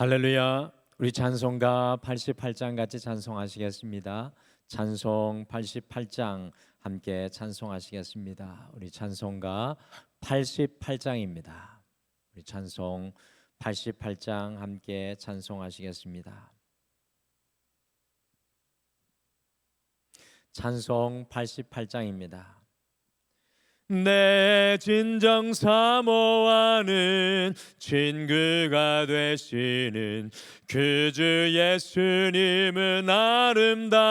할렐루야. 우리 찬송가 88장 같이 찬송하시겠습니다. 찬송 88장 함께 찬송하시겠습니다. 우리 찬송가 88장입니다. 우리 찬송 88장 함께 찬송하시겠습니다. 찬송 88장입니다. 내 진정 사모하는 친구가 되시는 그 주 예수님은 아름다워라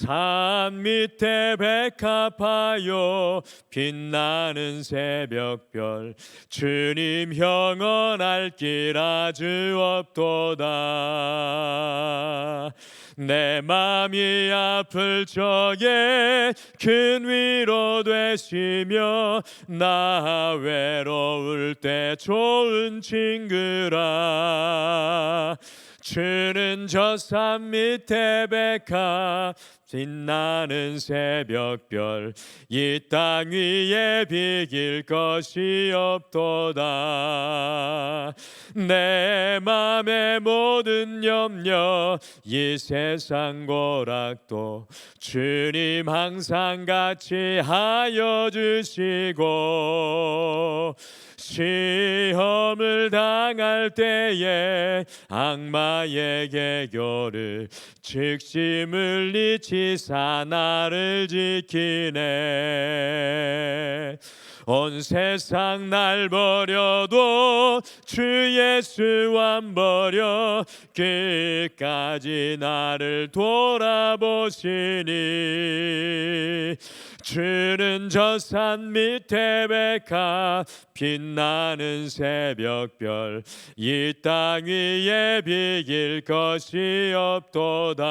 산 밑에 백합하여 빛나는 새벽별 주님 영원할 길 아주 없도다. 내 맘이 아플 적에 큰 위로 되시며 나 외로울 때 좋은 친구라 주는 저 산 밑에 백합 빛나는 새벽별. 이 땅 위에 비길 것이 없도다. 내 맘의 모든 염려 이 세상 고락도 주님 항상 같이 하여 주시고 시험을 당할 때에 악마 의 개교를 즉시 물리치사 나를 지키네. 온 세상 날 버려도 주 예수 안 버려 끝까지 나를 돌아보시니 주는 저 산 밑에 백합 빛나는 새벽별 이 땅 위에 비길 것이 없도다.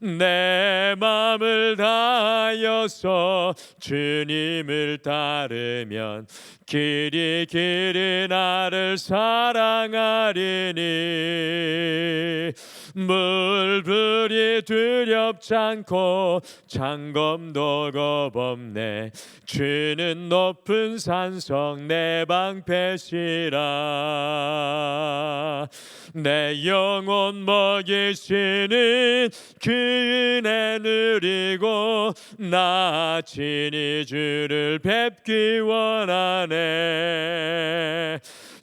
내 맘을 다하여서 주님을 따르면 길이 길이 나를 사랑하리니 물불이 두렵지 않고 장검도 겁없네. 주는 높은 산성 내 방패시라. 내 영혼 먹이시는 그 은혜 누리고 나 친히 주를 뵙기 원하네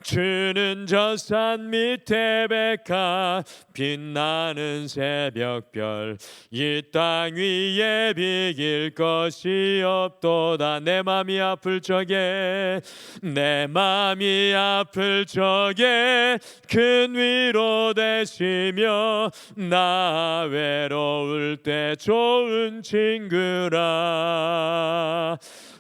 주는 저 산 밑에 백합 빛나는 새벽별 이 땅 위에 비길 것이 없도다. 내 맘이 아플 적에 내 맘이 아플 적에 큰 위로 되시며 나 외로울 때 좋은 친구라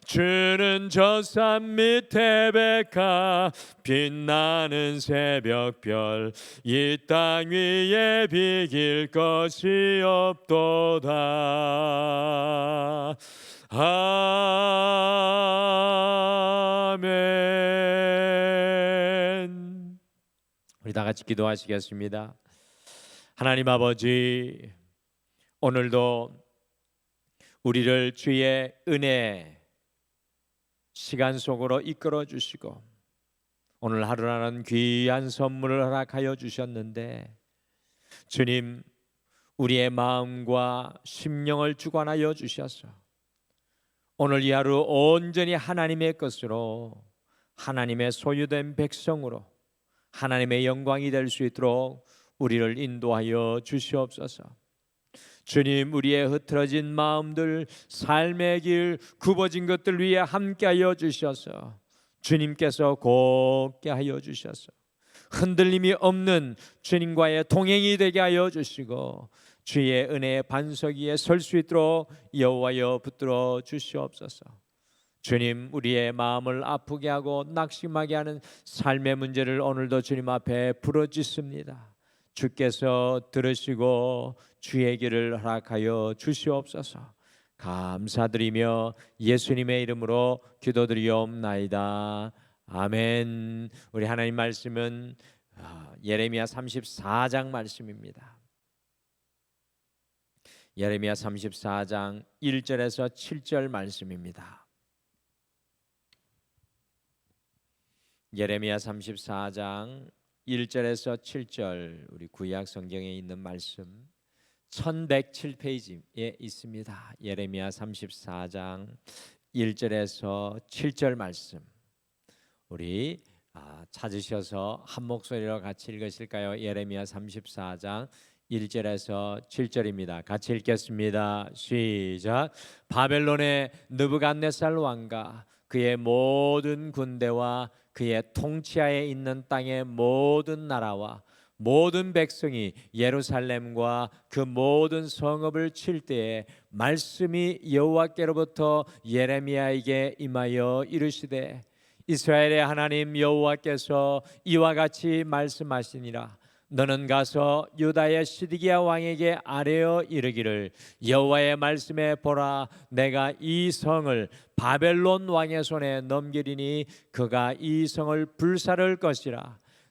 주는 저 산 밑에 백합 빛나는 새벽별 이 땅 위에 비길 것이 없도다. 아멘. 우리 다 같이 기도하시겠습니다. 하나님 아버지 오늘도 우리를 주의 은혜 시간 속으로 이끌어 주시고 오늘 하루라는 귀한 선물을 허락하여 주셨는데 주님 우리의 마음과 심령을 주관하여 주셔서 오늘 이 하루 온전히 하나님의 것으로 하나님의 소유된 백성으로 하나님의 영광이 될 수 있도록 우리를 인도하여 주시옵소서. 주님 우리의 흐트러진 마음들 삶의 길 굽어진 것들 위에 함께하여 주셔서 주님께서 곱게 하여 주셔서 흔들림이 없는 주님과의 동행이 되게 하여 주시고 주의 은혜의 반석 위에 설 수 있도록 여호와여 붙들어 주시옵소서. 주님 우리의 마음을 아프게 하고 낙심하게 하는 삶의 문제를 오늘도 주님 앞에 부러짓습니다. 주께서 들으시고 주의 길을 허락하여 주시옵소서. 감사드리며 예수님의 이름으로 기도드리옵나이다. 아멘. 우리 하나님 말씀은 아, 예레미야 34장 말씀입니다. 예레미야 34장 1절에서 7절 말씀입니다. 예레미야 34장 1절에서 7절 우리 구약 성경에 있는 말씀 1107페이지에 있습니다. 예레미야 34장 1절에서 7절 말씀. 우리 아, 찾으셔서 한 목소리로 같이 읽으실까요? 예레미야 34장 1절에서 7절입니다. 같이 읽겠습니다. 시작. 바벨론의 느부갓네살 왕과 그의 모든 군대와 그의 통치하에 있는 땅의 모든 나라와 모든 백성이 예루살렘과 그 모든 성읍을 칠 때에 말씀이 여호와께로부터 예레미야에게 임하여 이르시되 이스라엘의 하나님 여호와께서 이와 같이 말씀하시니라 너는 가서 유다의 시드기야 왕에게 아뢰어 이르기를 여호와의 말씀에 보라 내가 이 성을 바벨론 왕의 손에 넘기리니 그가 이 성을 불사를 것이라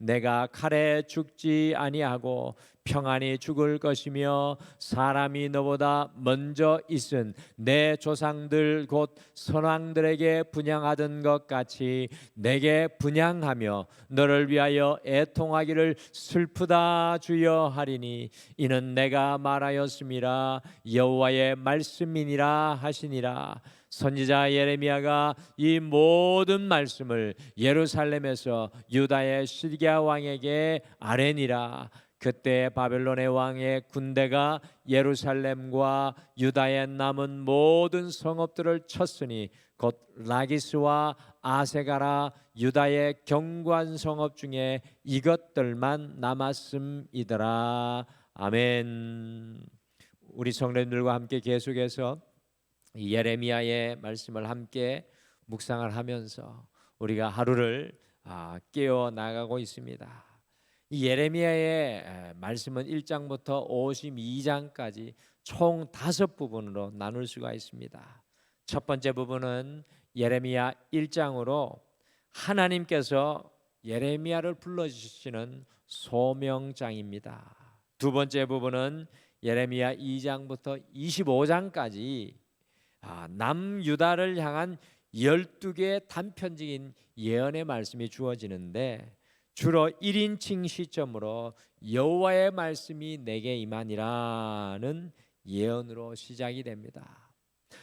내가 칼에 죽지 아니하고 평안히 죽을 것이며 사람이 너보다 먼저 있은 내 조상들 곧 선왕들에게 분양하던 것 같이 내게 분양하며 너를 위하여 애통하기를 슬프다 주여 하리니 이는 내가 말하였음이라 여호와의 말씀이니라 하시니라 선지자 예레미야가 이 모든 말씀을 예루살렘에서 유다의 시드기야 왕에게 아뢰니라 그때 바벨론의 왕의 군대가 예루살렘과 유다의 남은 모든 성읍들을 쳤으니 곧 라기스와 아세가라 유다의 경관 성읍 중에 이것들만 남았음이더라 아멘. 우리 성도님들과 함께 계속해서 이 예레미야의 말씀을 함께 묵상을 하면서 우리가 하루를 아, 깨어 나가고 있습니다. 이 예레미야의 말씀은 1장부터 52장까지 총 다섯 부분으로 나눌 수가 있습니다. 첫 번째 부분은 예레미야 1장으로 하나님께서 예레미야를 불러주시는 소명장입니다. 두 번째 부분은 예레미야 2장부터 25장까지 아, 남유다를 향한 12개의 단편적인 예언의 말씀이 주어지는데 주로 1인칭 시점으로 여호와의 말씀이 내게 임하니라는 예언으로 시작이 됩니다.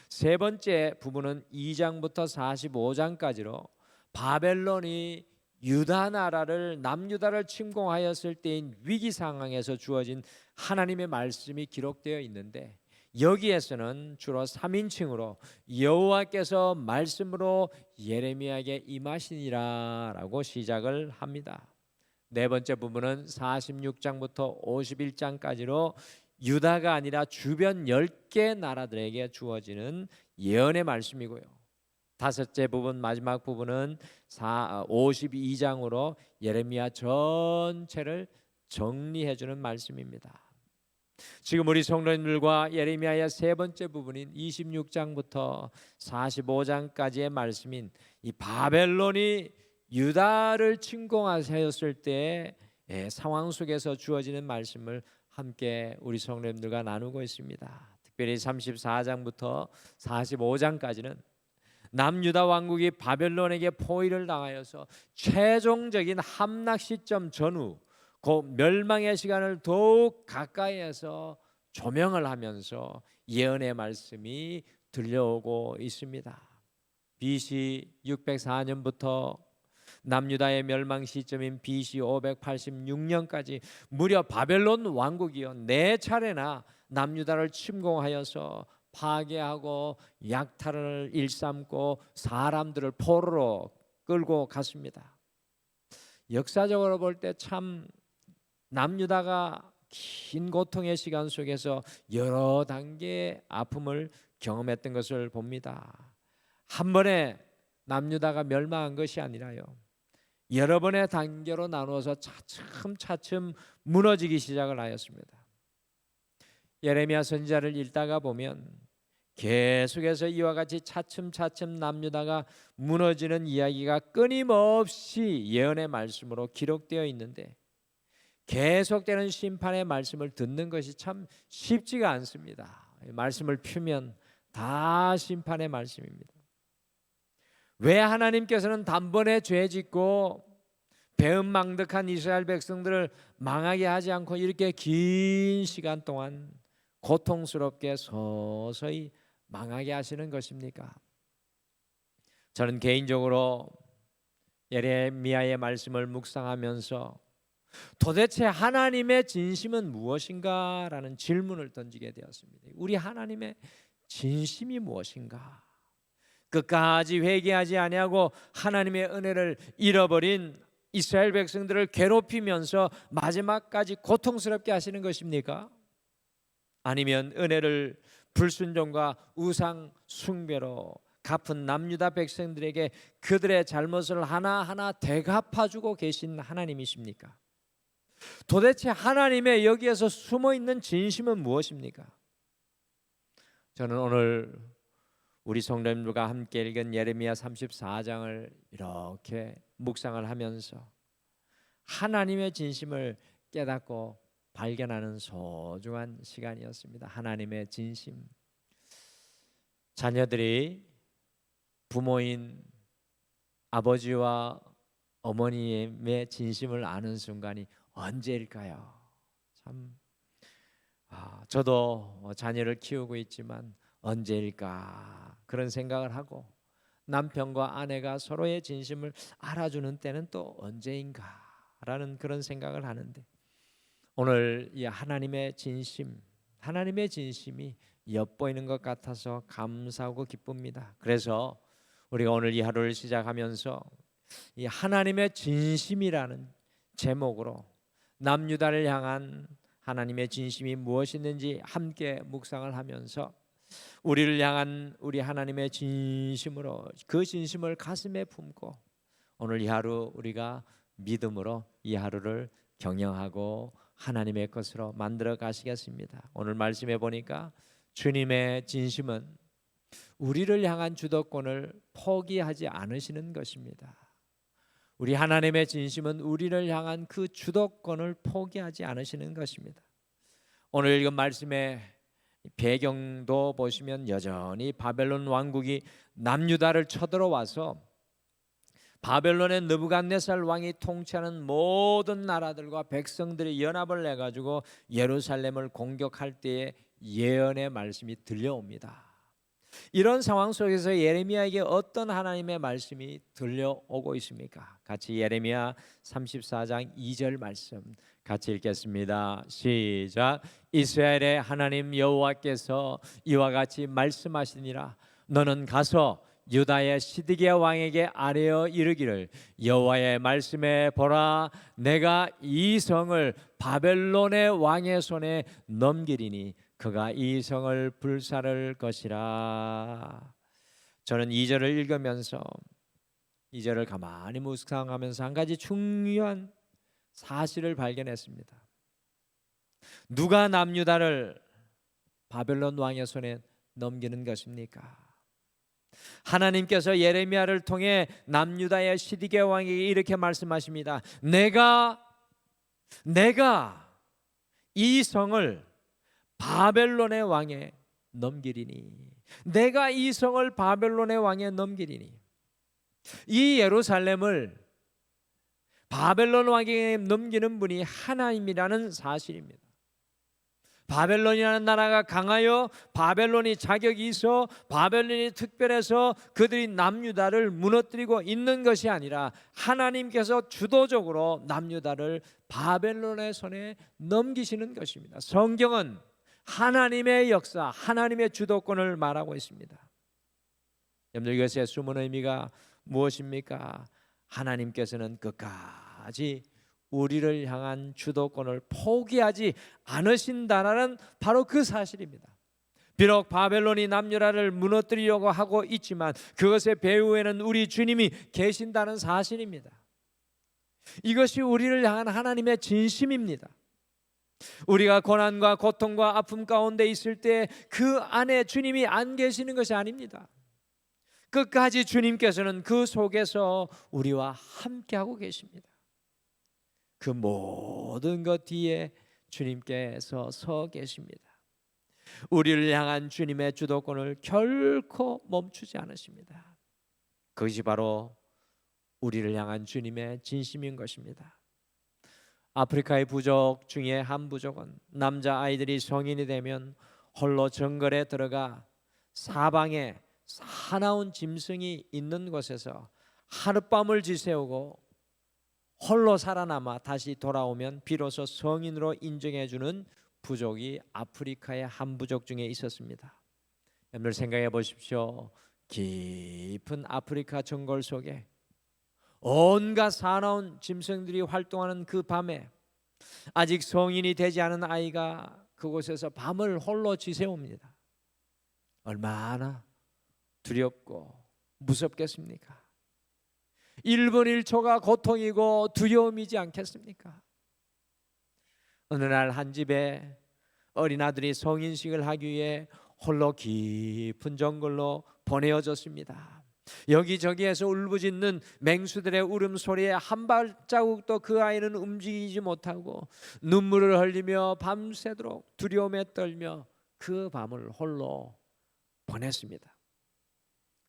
세 번째 부분은 2장부터 45장까지로 바벨론이 유다 나라를 남유다를 침공하였을 때인 위기 상황에서 주어진 하나님의 말씀이 기록되어 있는데 여기에서는 주로 3인칭으로 여호와께서 말씀으로 예레미야에게 임하시니라라고 시작을 합니다. 네 번째 부분은 46장부터 51장까지로 유다가 아니라 주변 10개 나라들에게 주어지는 예언의 말씀이고요. 다섯째 부분 마지막 부분은 52장으로 예레미야 전체를 정리해 주는 말씀입니다. 지금 우리 성도님들과 예레미야의 세 번째 부분인 26장부터 45장까지의 말씀인 이 바벨론이 유다를 침공하였을 때의 상황 속에서 주어지는 말씀을 함께 우리 성도님들과 나누고 있습니다. 특별히 34장부터 45장까지는 남유다 왕국이 바벨론에게 포위를 당하여서 최종적인 함락 시점 전후 그 멸망의 시간을 더욱 가까이에서 조명을 하면서 예언의 말씀이 들려오고 있습니다. BC 604년부터 남유다의 멸망 시점인 BC 586년까지 무려 바벨론 왕국이요 네 차례나 남유다를 침공하여서 파괴하고 약탈을 일삼고 사람들을 포로로 끌고 갔습니다. 역사적으로 볼 때 참 남유다가 긴 고통의 시간 속에서 여러 단계의 아픔을 경험했던 것을 봅니다. 한 번에 남유다가 멸망한 것이 아니라요. 여러 번의 단계로 나누어서 차츰차츰 무너지기 시작을 하였습니다. 예레미야 선지자를 읽다가 보면 계속해서 이와 같이 차츰차츰 남유다가 무너지는 이야기가 끊임없이 예언의 말씀으로 기록되어 있는데 계속되는 심판의 말씀을 듣는 것이 참 쉽지가 않습니다. 말씀을 펴면 다 심판의 말씀입니다. 왜 하나님께서는 단번에 죄 짓고 배은망덕한 이스라엘 백성들을 망하게 하지 않고 이렇게 긴 시간 동안 고통스럽게 서서히 망하게 하시는 것입니까? 저는 개인적으로 예레미야의 말씀을 묵상하면서 도대체 하나님의 진심은 무엇인가 라는 질문을 던지게 되었습니다. 우리 하나님의 진심이 무엇인가? 끝까지 회개하지 아니하고 하나님의 은혜를 잃어버린 이스라엘 백성들을 괴롭히면서 마지막까지 고통스럽게 하시는 것입니까? 아니면 은혜를 불순종과 우상 숭배로 갚은 남유다 백성들에게 그들의 잘못을 하나하나 되갚아주고 계신 하나님이십니까? 도대체 하나님의 여기에서 숨어 있는 진심은 무엇입니까? 저는 오늘 우리 성도님들과 함께 읽은 예레미야 34장을 이렇게 묵상을 하면서 하나님의 진심을 깨닫고 발견하는 소중한 시간이었습니다. 하나님의 진심. 자녀들이 부모인 아버지와 어머니의 진심을 아는 순간이 언제일까요? 참, 아, 저도 자녀를 키우고 있지만 언제일까 그런 생각을 하고 남편과 아내가 서로의 진심을 알아주는 때는 또 언제인가라는 그런 생각을 하는데 오늘 이 하나님의 진심, 하나님의 진심이 엿보이는 것 같아서 감사하고 기쁩니다. 그래서 우리가 오늘 이 하루를 시작하면서 이 하나님의 진심이라는 제목으로 남유다를 향한 하나님의 진심이 무엇이든지 함께 묵상을 하면서 우리를 향한 우리 하나님의 진심으로 그 진심을 가슴에 품고 오늘 이 하루 우리가 믿음으로 이 하루를 경영하고 하나님의 것으로 만들어 가시겠습니다. 오늘 말씀해 보니까 주님의 진심은 우리를 향한 주도권을 포기하지 않으시는 것입니다. 우리 하나님의 진심은 우리를 향한 그 주도권을 포기하지 않으시는 것입니다. 오늘 읽은 말씀의 배경도 보시면 여전히 바벨론 왕국이 남유다를 쳐들어와서 바벨론의 느부갓네살 왕이 통치하는 모든 나라들과 백성들이 연합을 내 가지고 예루살렘을 공격할 때의 예언의 말씀이 들려옵니다. 이런 상황 속에서 예레미야에게 어떤 하나님의 말씀이 들려오고 있습니까? 같이 예레미야 34장 2절 말씀 같이 읽겠습니다. 시작. 이스라엘의 하나님 여호와께서 이와 같이 말씀하시니라 너는 가서 유다의 시드기야 왕에게 아뢰어 이르기를 여호와의 말씀에 보라 내가 이 성을 바벨론의 왕의 손에 넘기리니 그가 이 성을 불사를 것이라. 저는 이 절을 읽으면서 이 절을 가만히 묵상하면서 한 가지 중요한 사실을 발견했습니다. 누가 남유다를 바벨론 왕의 손에 넘기는 것입니까? 하나님께서 예레미야를 통해 남유다의 시디게 왕에게 이렇게 말씀하십니다. 내가 내가 이 성을 바벨론의 왕에 넘기리니 내가 이 성을 바벨론의 왕에 넘기리니 이 예루살렘을 바벨론 왕에게 넘기는 분이 하나님이라는 사실입니다. 바벨론이라는 나라가 강하여 바벨론이 자격이 있어 바벨론이 특별해서 그들이 남유다를 무너뜨리고 있는 것이 아니라 하나님께서 주도적으로 남유다를 바벨론의 손에 넘기시는 것입니다. 성경은 하나님의 역사, 하나님의 주도권을 말하고 있습니다. 이것의 숨은 의미가 무엇입니까? 하나님께서는 끝까지 우리를 향한 주도권을 포기하지 않으신다라는 바로 그 사실입니다. 비록 바벨론이 남유라를 무너뜨리려고 하고 있지만 그것의 배후에는 우리 주님이 계신다는 사실입니다. 이것이 우리를 향한 하나님의 진심입니다. 우리가 고난과 고통과 아픔 가운데 있을 때 그 안에 주님이 안 계시는 것이 아닙니다. 끝까지 주님께서는 그 속에서 우리와 함께하고 계십니다. 그 모든 것 뒤에 주님께서 서 계십니다. 우리를 향한 주님의 주도권을 결코 멈추지 않으십니다. 그것이 바로 우리를 향한 주님의 진심인 것입니다. 아프리카의 부족 중에 한 부족은 남자 아이들이 성인이 되면 홀로 정글에 들어가 사방에 사나운 짐승이 있는 곳에서 하룻밤을 지새우고 홀로 살아남아 다시 돌아오면 비로소 성인으로 인정해 주는 부족이 아프리카의 한 부족 중에 있었습니다. 여러분 생각해 보십시오. 깊은 아프리카 정글 속에 온갖 사나운 짐승들이 활동하는 그 밤에 아직 성인이 되지 않은 아이가 그곳에서 밤을 홀로 지새웁니다. 얼마나 두렵고 무섭겠습니까? 1분 1초가 고통이고 두려움이지 않겠습니까? 어느 날 한 집에 어린 아들이 성인식을 하기 위해 홀로 깊은 정글로 보내어졌습니다. 여기저기에서 울부짖는 맹수들의 울음소리에 한 발자국도 그 아이는 움직이지 못하고 눈물을 흘리며 밤새도록 두려움에 떨며 그 밤을 홀로 보냈습니다.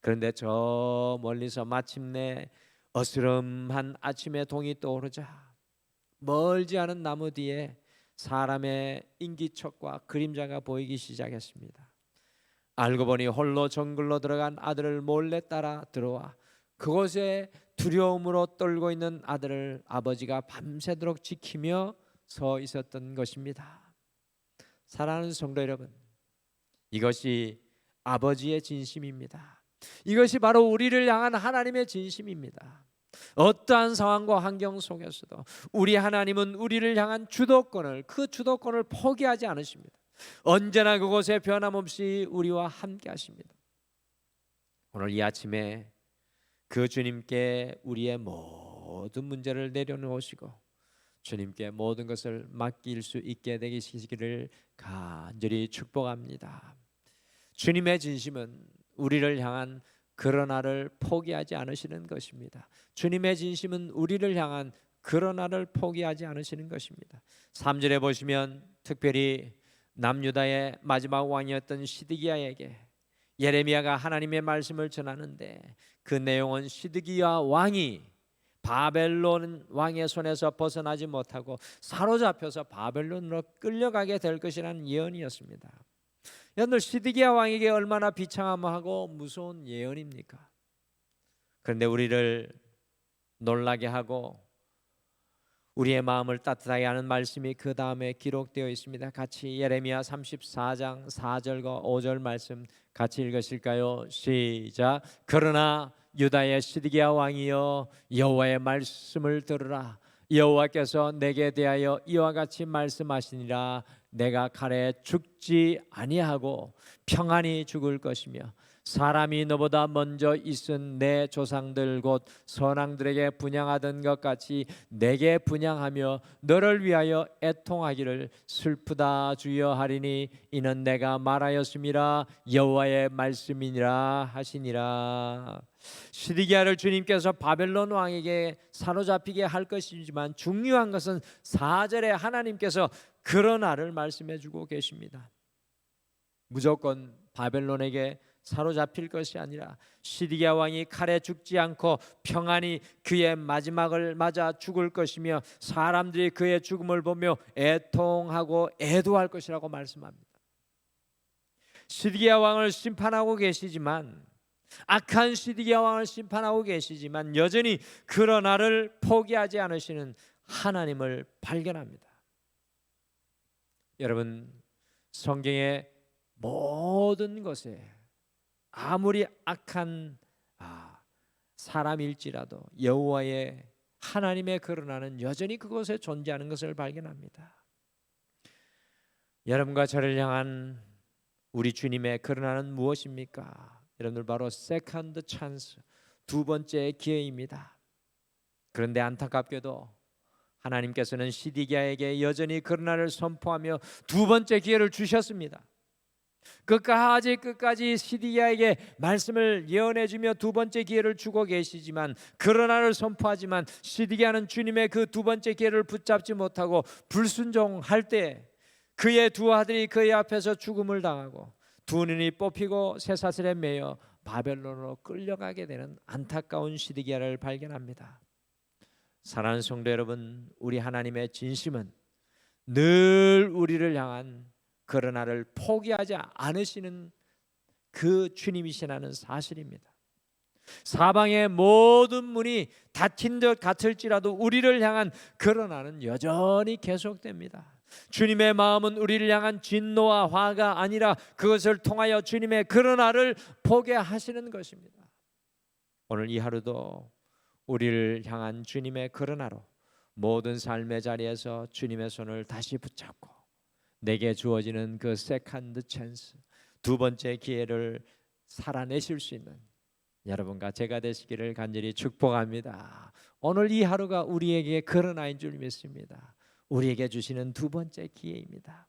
그런데 저 멀리서 마침내 어스름한 아침의 동이 떠오르자 멀지 않은 나무 뒤에 사람의 인기척과 그림자가 보이기 시작했습니다. 알고 보니 홀로 정글로 들어간 아들을 몰래 따라 들어와 그곳에 두려움으로 떨고 있는 아들을 아버지가 밤새도록 지키며 서 있었던 것입니다. 사랑하는 성도 여러분, 이것이 아버지의 진심입니다. 이것이 바로 우리를 향한 하나님의 진심입니다. 어떠한 상황과 환경 속에서도 우리 하나님은 우리를 향한 주도권을 그 주도권을 포기하지 않으십니다. 언제나 그곳에 변함없이 우리와 함께 하십니다. 오늘 이 아침에 그 주님께 우리의 모든 문제를 내려놓으시고 주님께 모든 것을 맡길 수 있게 되시기를 간절히 축복합니다. 주님의 진심은 우리를 향한 그러나를 포기하지 않으시는 것입니다. 주님의 진심은 우리를 향한 그러나를 포기하지 않으시는 것입니다. 3절에 보시면 특별히 남유다의 마지막 왕이었던 시드기야에게 예레미야가 하나님의 말씀을 전하는데 그 내용은 시드기야 왕이 바벨론 왕의 손에서 벗어나지 못하고 사로잡혀서 바벨론으로 끌려가게 될 것이라는 예언이었습니다. 여러분 시드기야 왕에게 얼마나 비참하고 무서운 예언입니까? 그런데 우리를 놀라게 하고 우리의 마음을 따뜻하게 하는 말씀이 그 다음에 기록되어 있습니다. 같이 예레미야 34장 4절과 5절 말씀 같이 읽으실까요? 시작. 그러나 유다의 시드기야 왕이여 여호와의 말씀을 들으라. 여호와께서 내게 대하여 이와 같이 말씀하시니라 내가 칼에 죽지 아니하고 평안히 죽을 것이며 사람이 너보다 먼저 있은 내 조상들 곧 선왕들에게 분양하던 것 같이 내게 분양하며 너를 위하여 애통하기를 슬프다 주여 하리니 이는 내가 말하였음이라 여호와의 말씀이니라 하시니라 시리기아를 주님께서 바벨론 왕에게 사로잡히게 할 것이지만 중요한 것은 4절에 하나님께서 그러나를 말씀해 주고 계십니다. 무조건 바벨론에게 사로잡힐 것이 아니라 시리아 왕이 칼에 죽지 않고 평안히 그의 마지막을 맞아 죽을 것이며 사람들이 그의 죽음을 보며 애통하고 애도할 것이라고 말씀합니다. 시리아 왕을 심판하고 계시지만 악한 시디기야 왕을 심판하고 계시지만 여전히 그러나를 포기하지 않으시는 하나님을 발견합니다. 여러분 성경의 모든 것에 아무리 악한 아, 사람일지라도 여호와의 하나님의 그러나는 여전히 그곳에 존재하는 것을 발견합니다. 여러분과 저를 향한 우리 주님의 그러나는 무엇입니까? 여러분들 바로 세컨드 찬스 두 번째 기회입니다. 그런데 안타깝게도 하나님께서는 시디기야에게 여전히 그러나를 선포하며 두 번째 기회를 주셨습니다. 끝까지 끝까지 시디기야에게 말씀을 예언해 주며 두 번째 기회를 주고 계시지만 그러나를 선포하지만 시디기야는 주님의 그 두 번째 기회를 붙잡지 못하고 불순종할 때 그의 두 아들이 그의 앞에서 죽음을 당하고 두 눈이 뽑히고 쇠사슬에 매여 바벨론으로 끌려가게 되는 안타까운 시디기야를 발견합니다. 사랑하는 성도 여러분, 우리 하나님의 진심은 늘 우리를 향한 그러나를 포기하지 않으시는 그 주님이시라는 사실입니다. 사방의 모든 문이 닫힌 것 같을지라도 우리를 향한 그러나는 여전히 계속됩니다. 주님의 마음은 우리를 향한 진노와 화가 아니라 그것을 통하여 주님의 그러나를 보게 하시는 것입니다. 오늘 이 하루도 우리를 향한 주님의 그러나로 모든 삶의 자리에서 주님의 손을 다시 붙잡고 내게 주어지는 그 세컨드 찬스 두 번째 기회를 살아내실 수 있는 여러분과 제가 되시기를 간절히 축복합니다. 오늘 이 하루가 우리에게 그러나인 줄 믿습니다. 우리에게 주시는 두 번째 기회입니다.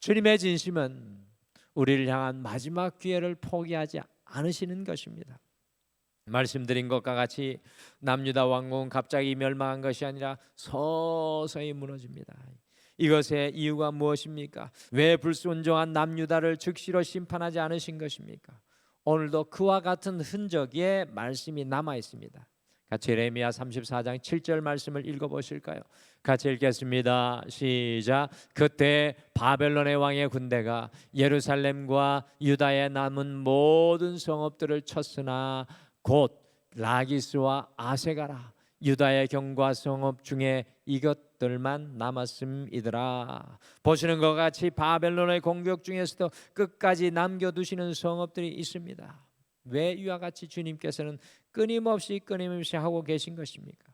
주님의 진심은 우리를 향한 마지막 기회를 포기하지 않으시는 것입니다. 말씀드린 것과 같이 남유다 왕국은 갑자기 멸망한 것이 아니라 서서히 무너집니다. 이것의 이유가 무엇입니까? 왜 불순종한 남유다를 즉시로 심판하지 않으신 것입니까? 오늘도 그와 같은 흔적의 말씀이 남아 있습니다. 같이 예레미야 34장 7절 말씀을 읽어 보실까요? 같이 읽겠습니다. 시작. 그때 바벨론의 왕의 군대가 예루살렘과 유다에 남은 모든 성읍들을 쳤으나 곧 라기스와 아세가라 유다의 경과 성읍 중에 이것들만 남았음이더라. 보시는 것 같이 바벨론의 공격 중에서도 끝까지 남겨두시는 성읍들이 있습니다. 왜 이와 같이 주님께서는 끊임없이 끊임없이 하고 계신 것입니까?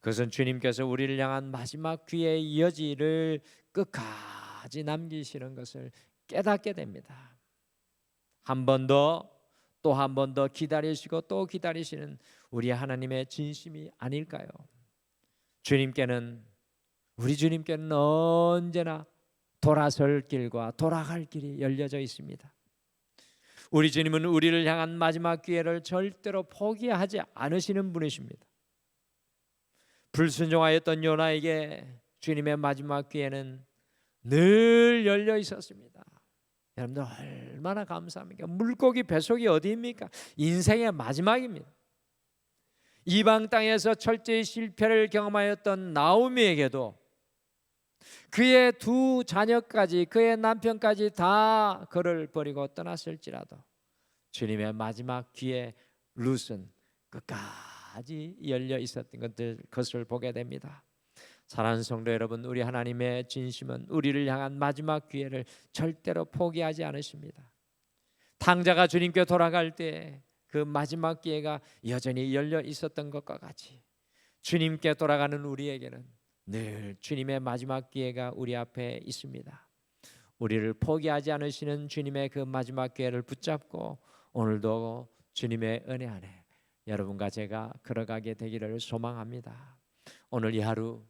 그것은 주님께서 우리를 향한 마지막 기회의 여지를 끝까지 남기시는 것을 깨닫게 됩니다. 한 번 더, 또 한 번 더 기다리시고 또 기다리시는 우리 하나님의 진심이 아닐까요? 주님께는 우리 주님께는 언제나 돌아설 길과 돌아갈 길이 열려져 있습니다. 우리 주님은 우리를 향한 마지막 기회를 절대로 포기하지 않으시는 분이십니다. 불순종하였던 요나에게 주님의 마지막 기회는 늘 열려 있었습니다. 여러분들 얼마나 감사합니까? 물고기 뱃속이 어디입니까? 인생의 마지막입니다. 이방 땅에서 철저히 실패를 경험하였던 나오미에게도 그의 두 자녀까지 그의 남편까지 다 그를 버리고 떠났을지라도 주님의 마지막 귀에 룻은 끝까지 열려 있었던 것들 것을 보게 됩니다. 사랑하는 성도 여러분, 우리 하나님의 진심은 우리를 향한 마지막 기회를 절대로 포기하지 않으십니다. 탕자가 주님께 돌아갈 때 그 마지막 기회가 여전히 열려 있었던 것과 같이 주님께 돌아가는 우리에게는 늘 주님의 마지막 기회가 우리 앞에 있습니다. 우리를 포기하지 않으시는 주님의 그 마지막 기회를 붙잡고 오늘도 주님의 은혜 안에 여러분과 제가 걸어가게 되기를 소망합니다. 오늘 이 하루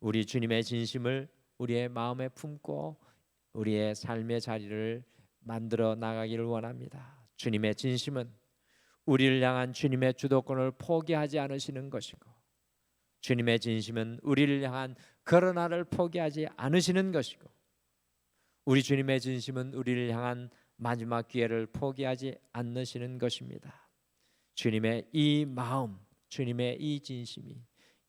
우리 주님의 진심을 우리의 마음에 품고 우리의 삶의 자리를 만들어 나가기를 원합니다. 주님의 진심은 우리를 향한 주님의 주도권을 포기하지 않으시는 것이고 주님의 진심은 우리를 향한 그러나를 포기하지 않으시는 것이고 우리 주님의 진심은 우리를 향한 마지막 기회를 포기하지 않으시는 것입니다. 주님의 이 마음, 주님의 이 진심이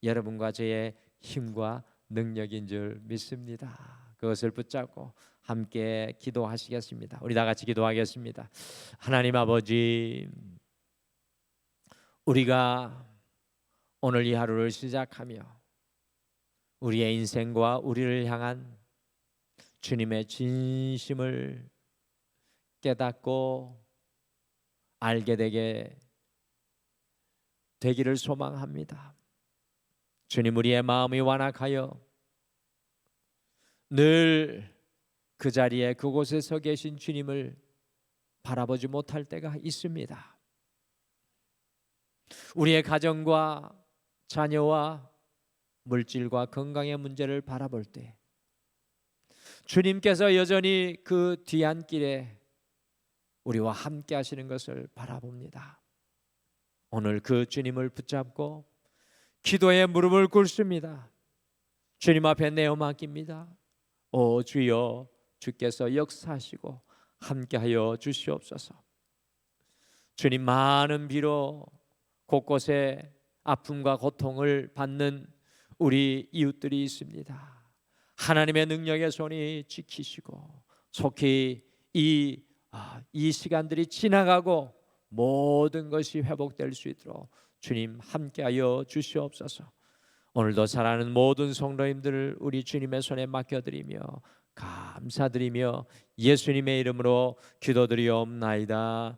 여러분과 저의 힘과 능력인 줄 믿습니다. 그것을 붙잡고 함께 기도하시겠습니다. 우리 다 같이 기도하겠습니다. 하나님 아버지, 우리가 오늘 이 하루를 시작하며 우리의 인생과 우리를 향한 주님의 진심을 깨닫고 알게 되게 되기를 소망합니다. 주님 우리의 마음이 완악하여 늘 그 자리에 그곳에 서 계신 주님을 바라보지 못할 때가 있습니다. 우리의 가정과 자녀와 물질과 건강의 문제를 바라볼 때 주님께서 여전히 그 뒤안길에 우리와 함께 하시는 것을 바라봅니다. 오늘 그 주님을 붙잡고 기도에 무릎을 꿇습니다. 주님 앞에 내어 맡깁니다. 오 주여 주께서 역사하시고 함께하여 주시옵소서. 주님 많은 비로 곳곳에 아픔과 고통을 받는 우리 이웃들이 있습니다. 하나님의 능력의 손이 지키시고 속히 이, 아, 이 시간들이 지나가고 모든 것이 회복될 수 있도록 주님 함께하여 주시옵소서. 오늘도 사랑하는 모든 성도님들을 우리 주님의 손에 맡겨드리며 감사드리며 예수님의 이름으로 기도드리옵나이다.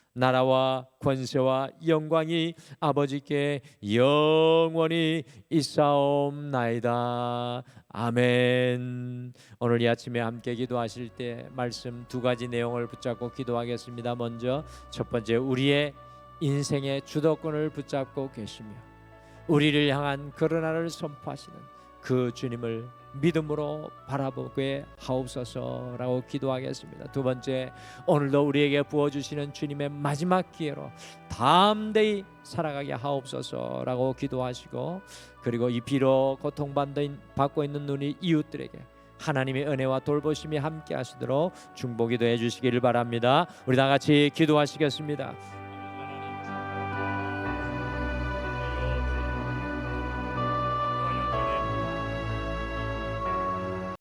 나라와 권세와 영광이 아버지께 영원히 있사옵나이다. 아멘. 오늘 이 아침에 함께 기도하실 때 말씀 두 가지 내용을 붙잡고 기도하겠습니다. 먼저 첫 번째 우리의 인생의 주도권을 붙잡고 계시며 우리를 향한 그러나를 선포하시는 그 주님을 믿음으로 바라보게 하옵소서라고 기도하겠습니다. 두 번째, 오늘도 우리에게 부어 주시는 주님의 마지막 기회로 담대히 살아가게 하옵소서라고 기도하시고 그리고 이 비로 고통받고 있는 우리 이웃들에게 하나님의 은혜와 돌보심이 함께 하시도록 중보기도 해 주시기를 바랍니다. 우리 다 같이 기도하시겠습니다.